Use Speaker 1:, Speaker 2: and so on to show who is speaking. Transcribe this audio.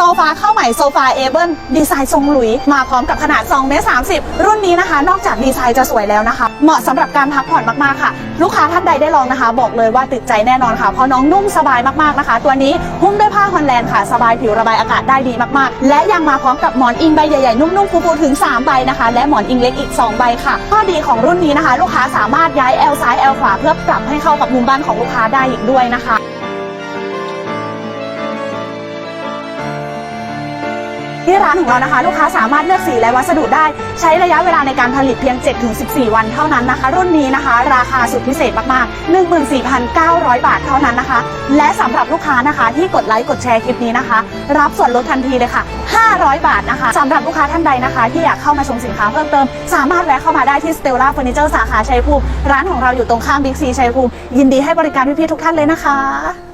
Speaker 1: ซฟาเข้าใหม่โซฟาเอเบิลดีไซน์ทรงหลุย มาพร้อมกับขนาด2เมตร30 รุ่นนี้นะคะ นอกจากดีไซน์จะสวยแล้วนะคะ เหมาะสำหรับการพักผ่อนมากๆค่ะ ลูกค้าท่านใดได้ลองนะคะ บอกเลยว่าติดใจแน่นอนค่ะ เพราะน้องนุ่มสบายมากๆนะคะ ตัวนี้หุ้มด้วยผ้าฮอลแลนด์ค่ะ สบายผิวระบายอากาศได้ดีมากๆ และยังมาพร้อมกับหมอนอิงใบใหญ่ๆ นุ่มๆฟูๆถึง 3 ใบนะคะ และหมอนอิงเล็กอีก 2 ใบค่ะ ข้อดีของรุ่นนี้นะคะ ลูกค้าสามารถย้ายแอลซ้ายแอลขวาเพื่อปรับให้เข้ากับมุมบ้านของลูกค้าได้อีกด้วยนะคะ ที่ร้านของเรานะคะ ลูกค้าสามารถเลือกสีและวัสดุได้ ใช้ระยะเวลาในการผลิตเพียง 7-14 วันเท่านั้นนะคะ รุ่นนี้นะคะ ราคาสุดพิเศษมากๆ 14,900 บาทเท่านั้นนะคะ และสำหรับลูกค้านะคะ ที่กดไลค์กดแชร์คลิปนี้นะคะ รับส่วนลดทันทีเลยค่ะ 500 บาทนะคะสำหรับลูกค้าท่านใดนะคะ ที่อยากเข้ามาชมสินค้าเพิ่มเติม สามารถแวะเข้ามาได้ที่ Stella Furniture สาขาชัยภูมิร้านของเราอยู่ตรงข้ามบิ๊กซีชัยภูมิยินดีให้บริการพี่ๆทุกท่านเลยนะคะ